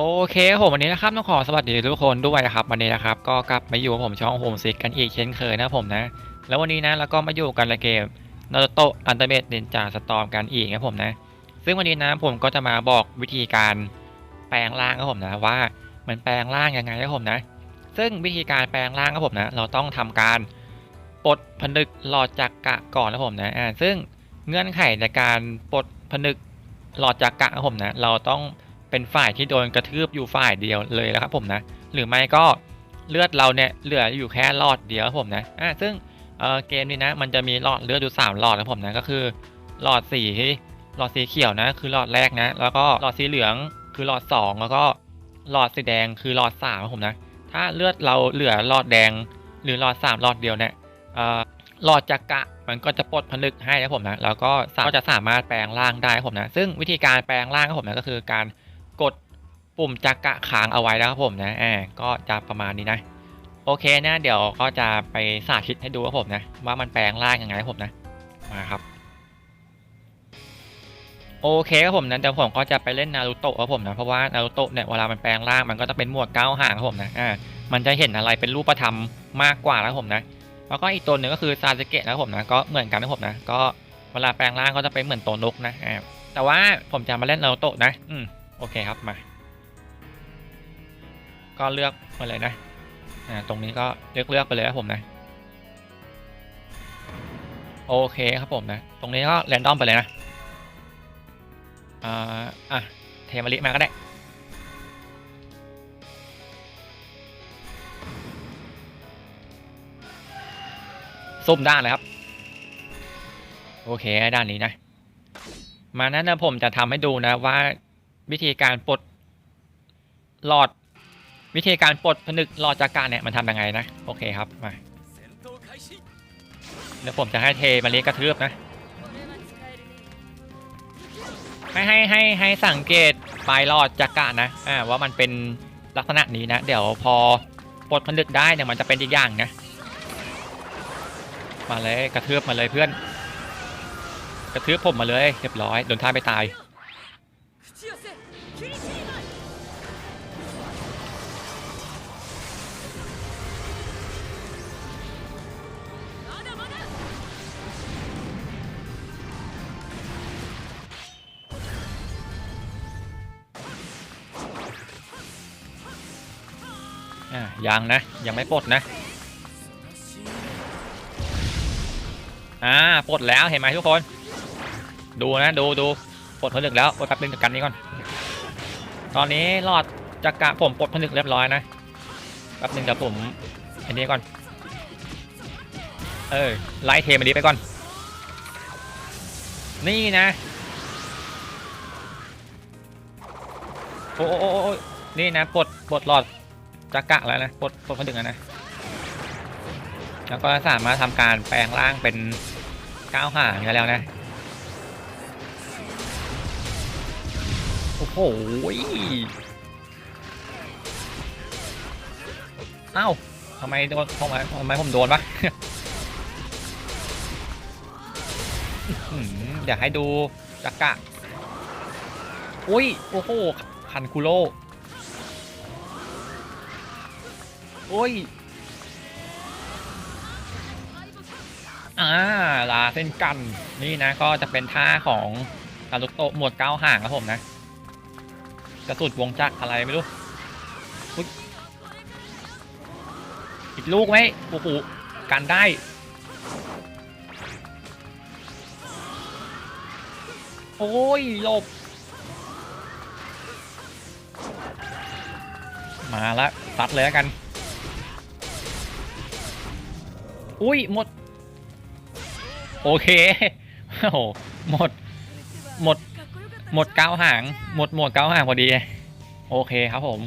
โอเคผมวันนี้นะครับต้องขอสวัสดีทุกคนด้วยนะครับวันนี้นะครับก็กลับมาอยู่กับผมช่องโฮมซิกกันอีกเช่นเคยนะผมนะ แล้ววันนี้นะเราก็มาอยู่กันในเกมนารูโตะอันเตอร์เมดเดนจาสตอมกันอีกนะผมนะ ซึ่งวันนี้นะผมก็จะมาบอกวิธีการแปลงร่างครับผมนะว่ามันแปลงร่างยังไงครับผมนะ ซึ่งวิธีการแปลงร่างครับผมนะ เราต้องทำการปลดผนึกหลอดจักระก่อนนะผมนะอ่าซึ่งเงื่อนไขในการปลดผนึกหลอดจักระครับผมนะ เราต้อง เป็นฝ่ายที่โดนกระทืบอยู่ฝ่ายเดียวเลยแล้วครับผมนะ หรือไม่ก็เลือดเราเนี่ยเหลืออยู่แค่หลอดเดียวครับผมนะอ่าซึ่งเออเกมนี้นะมันจะมีหลอดเลือดอยู่สามหลอดนะครับผมนะก็คือ หลอดสีหลอดสีเขียวนะคือหลอดแรกนะ แล้วก็หลอดสีเหลืองคือหลอดสองแล้วก็หลอดสีแดงคือหลอดสามครับผมนะถ้าเลือดเราเหลือหลอดแดงหรือหลอดสามหลอดเดียวเนี่ยอ่อหลอดจักระมันก็จะปลดผนึกให้นะผมนะแล้วก็ก็จะสามารถแปลงร่างได้ครับผมนะซึ่งวิธีการแปลงร่างครับผมนะก็คือการ ปุ่มจักระค้างเอาไว้นะครับผมนะอ่าก็จะประมาณนี้นะ โอเคนะ เดี๋ยวก็จะไปสาธิตให้ดูครับผมนะ ว่ามันแปลงร่างยังไงครับผมนะมาครับ โอเคครับผมนะเดี๋ยวผมก็จะไปเล่นนารูโตะครับผมนะเพราะว่านารูโตะเนี่ยเวลามันแปลงร่างมันก็จะเป็นหมวดเก้าห่างครับผมนะอ่ามันจะเห็นอะไรเป็นรูปธรรมมากกว่าแล้วผมนะแล้วก็อีกตัวหนึ่งก็คือซาสึเกะนะครับผมนะก็เหมือนกันนะผมนะก็เวลาแปลงร่างก็จะเป็นเหมือนตัวนกนะอ่าแต่ว่าผมจะมาเล่นนารูโตะนะ อืมโอเคครับมา ก็เลือกมาเลยนะอ่าตรงนี้ก็เลือกเลือกไปเลยครับผมนะโอเคครับผมนะ ตรงนี้ก็แรนดอมไปเลยนะ อ่า อะ เทมาริมาก็ได้ส้มด้านเลยครับ โอเค ด้านนี้นะ มานั้นนะผมจะทำให้ดูนะว่าวิธีการปลดหลอด วิธีการปลดผนึกหลอดจากการเนี่ยมันทำยังไงนะ โอเคครับมาเดี๋ยวผมจะให้เทมาเลียกระทืบนะ ให้ให้ให้ให้สังเกตปลายหลอดจากการนะอ่าว่ามันเป็นลักษณะนี้นะ เดี๋ยวพอปลดผนึกได้เนี่ยมันจะเป็นอีกอย่างนะมาเลยกระทืบมาเลยเพื่อน กระทืบผมมาเลยเรียบร้อยโดนท่าไปตาย ยังนะ ยังไม่ปลดนะอ่าปลดแล้วเห็นไหมทุกคน ดูนะดูดูปลดผนึกแล้วปลดแป๊บนึงกับกันนี้ก่อน ตอนนี้รอดจากกะผมปลดผนึกเรียบร้อยนะแป๊บนึงเดี๋ยวผมอันนี้ก่อน เออไล่เทมันนี้ไปก่อน นี่นะโอ้โอโอ้โอ้นี่นะปลดปลดหลอด จักระแล้วนะปลดปลดผนึกแล้วนะ แล้วก็สามารถทำการแปลงร่างเป็นก้าวห่างกันแล้วนะ โอ้โหเอ้าทำไมโดนทำไมทำไมผมโดนวะอยากให้ดูจักระอุ้ย โอ้โหคันคุโร โอ้ยอ่าลาเส้นกันนี่นะก็จะเป็นท่าของนารุโตะหมวดเก้าห่างครับผมนะกระสุดวงจักรอะไรไม่รู้อุ๊ยอีกลูกไหมโอ้โหกันได้โอ้ยหลบ มาละซัดเลยแล้วกัน อุ้ยหมด โอเคโอ้โหหมด หมด หมดเก้าหาง หมดหมดเก้าหางพอดี โอเคครับผม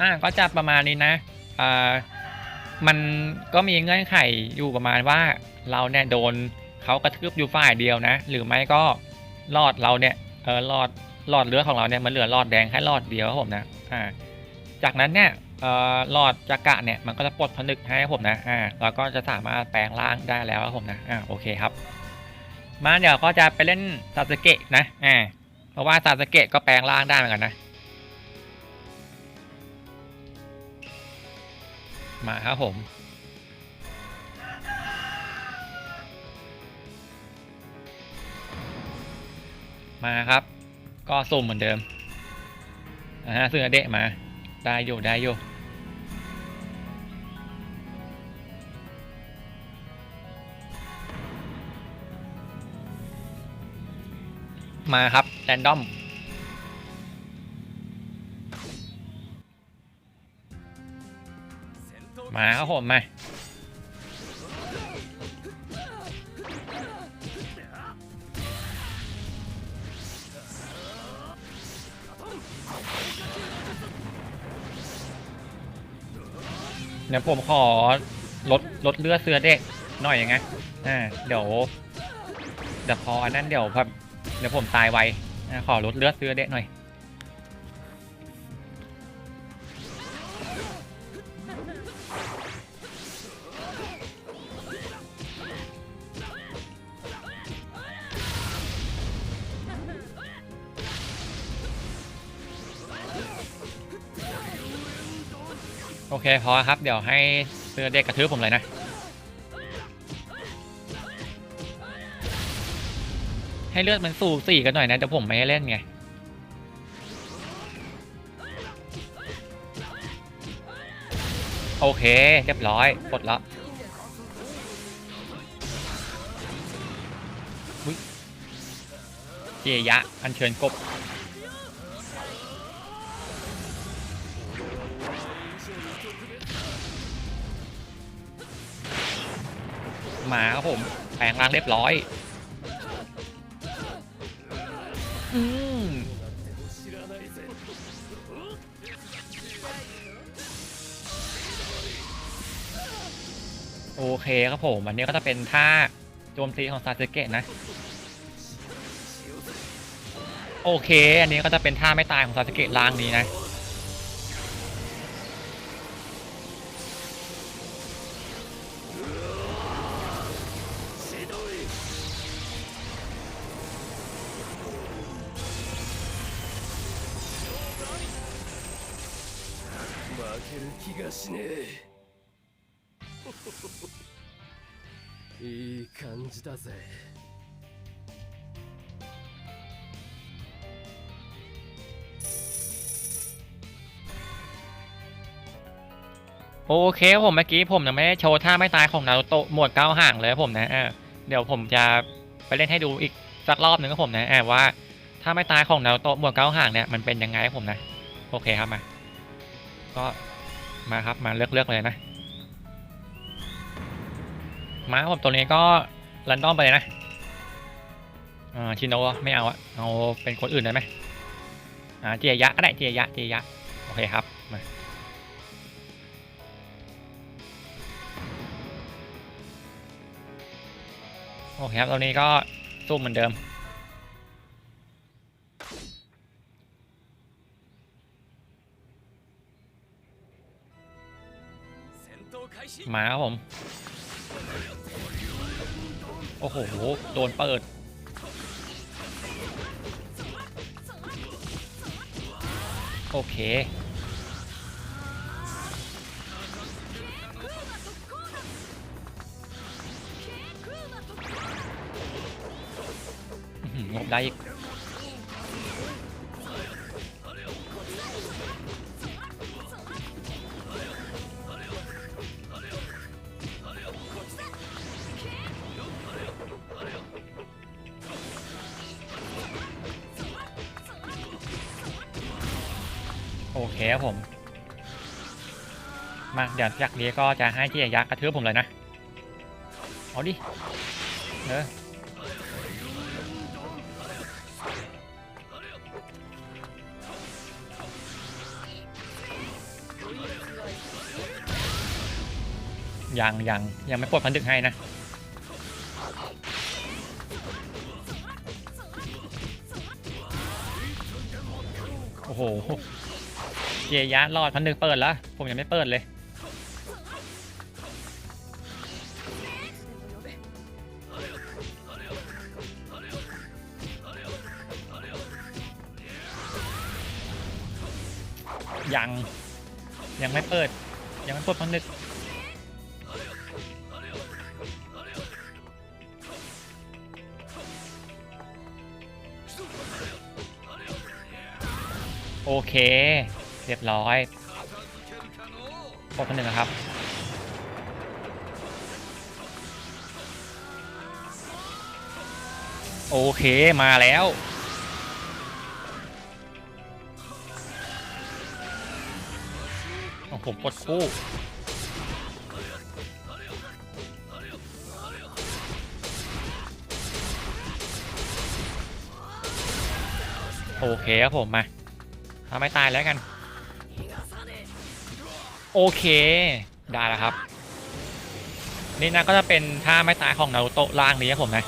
อ่าก็จะประมาณนี้นะอ่ามันก็มีเงื่อนไขอยู่ประมาณว่าเราเนี่ยโดนเขากระทืบอยู่ฝ่ายเดียวนะ หรือไม่ก็รอดเราเนี่ยเออรอดรอดเลือดของเราเนี่ยมันเหลือรอดแดงแค่รอดเดียวครับผมนะอ่าจากนั้นเนี่ย หลอดจักระเนี่ยมันก็จะปลดผนึกให้ผมนะอ่าแล้วก็จะสามารถแปลงร่างได้แล้วครับผมนะอ่าโอเคครับ มาเดี๋ยวก็จะไปเล่นซาสเกะนะอ่าเพราะว่าซาสเกะก็แปลงร่างได้เหมือนกันนะ มาครับผมมาครับ ก็สุ่มเหมือนเดิมนะฮะซึ่งอเดะมา ได้อยู่ ได้อยู่ มาครับแรนดอมมาครับผมมาเดี๋ยวผมขอลดลดเลือดเสื้อเด็กหน่อยยังไงอ่าเดี๋ยวเดี๋ยวพออันนั้นเดี๋ยวแบบ เดี๋ยวผมตายไวขอลดเลือดเสื้อเด็กหน่อย โอเคพอครับ เดี๋ยวให้เสื้อเด็กกระทืบผมเลยนะ ให้เลือดมันสูสี่กันหน่อยนะเดี๋ยวผมไม่ให้เล่นไงโอเคเรียบร้อยปลดล้วอุ๊ยเจยะ อัญเชิญกบ มาครับผมแปลงร่างเรียบร้อย อืมโอเคครับผมอันนี้ก็จะเป็นท่าโจมตีของซาสึเกะนะ โอเค อันนี้ก็จะเป็นท่าไม่ตายของซาสึเกะล่างนี้นะ 負ける気がしねえいい感じだぜ โอเคครับผมเมื่อกี้ผมยังไม่ได้โชว์ท่าไม่ตายของนารูโตะหมวดเก้าห่างเลยครับผมนะเออเดี๋ยวผมจะไปเล่นให้ดูอีกสักรอบหนึ่งครับผมนะเออว่าถ้าไม่ตายของนารูโตะหมวดเก้าห่างเนี่ยมันเป็นยังไงครับผมนะโอเคครับมา ก็มาครับมาเลือกเลือกเลยนะมาผมตัวนี้ก็รันดอมไปเลยนะอ่าชินโนะไม่เอาอะเอาเป็นคนอื่นได้ไหมอ่าเจียยะก็ได้เจียยะเจียยะโอเคครับมาโอเคครับตอนนี้ก็สู้เหมือนเดิม มาครับผม โอ้โห โดนเปิด โอเค งบได้อีก คครับผม มาเดี๋ยวจากนี้ก็จะให้ที่ยักษ์กระทืบผมเลยนะ เอาดิ เออยังยังยังไม่ปลดพันดึกให้นะ โอ้โห ชียยะรอดพันหนึ่งเปิดแล้ว ผมยังไม่เปิดเลย ยัง ยังไม่เปิด ยังไม่เปิดพันหนึ่งโอเค เรียบร้อยปลดผนึกนะครับ โอเคมาแล้วของผมกดคู่โอเคครับผมมาทำไม่ตายแล้วกัน โอเคได้แล้วครับ นี่นะก็จะเป็นท่าไม่ตายของนารูโตะล่างนี้ครับผมนะ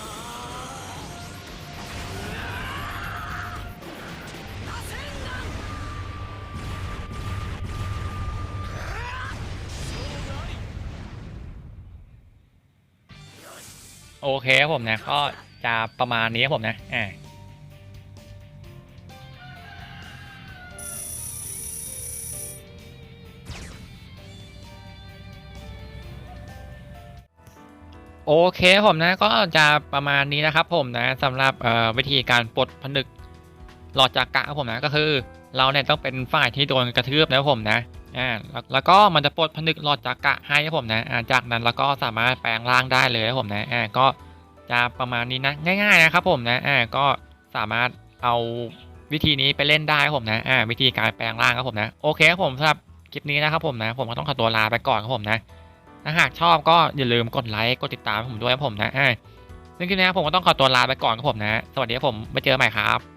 โอเคครับผมนะก็จะประมาณนี้ครับผมนะอ่า โอเคครับผมนะก็จะประมาณนี้นะครับผมนะสำหรับวิธีการปลดผนึกหลอดจากกะครับผมนะก็คือ เราเนี่ยต้องเป็นฝ่ายที่โดนกระทืบนะครับผมนะอ่าแล้วก็มันจะปลดผนึกหลอดจากกะให้ครับผมนะอ่าจากนั้นเราก็สามารถแปลงร่างได้เลยครับผมนะอ่าก็จะประมาณนี้นะง่ายๆนะครับผมนะอ่าก็สามารถเอาวิธีนี้ไปเล่นได้ครับผมนะอ่าวิธีการแปลงร่างครับผมนะโอเคครับผมสำหรับคลิปนี้นะครับผมนะ ผมก็ต้องขอตัวลาไปก่อนครับผมนะ ถ้าหากชอบก็อย่าลืมกดไลค์กดติดตามผมด้วยครับผมนะอ่าซึ่งคลิปนี้ผมก็ต้องขอตัวลาไปก่อนครับผมนะ สวัสดีครับผมไปเจอกันใหม่ครับ